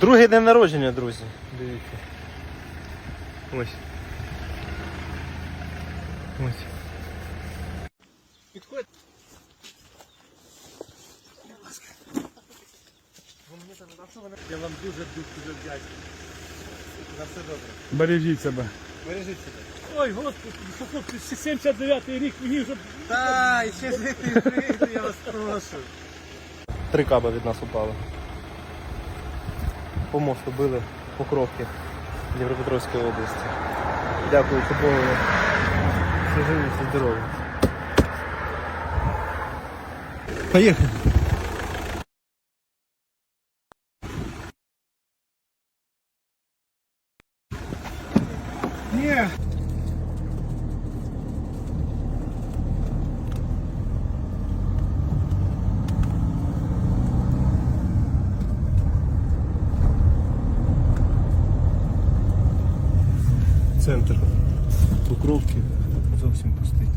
Другий день народження, друзі. Дивіться. Ось. Ось. Підходь. Я вам дуже дуже вдячний. На все добре. Бережіть себе. Бережіть себе. Ой, господи, що хлопці, 79-й рік, мені вже Та, і ще я вас прошу. Три каба від нас упало. По мосту били в кровки Дніпропетровської області. Дякую Богу. Все живі, все здорові. Поїхали. Ні. Центр Покровки зовсім пустий.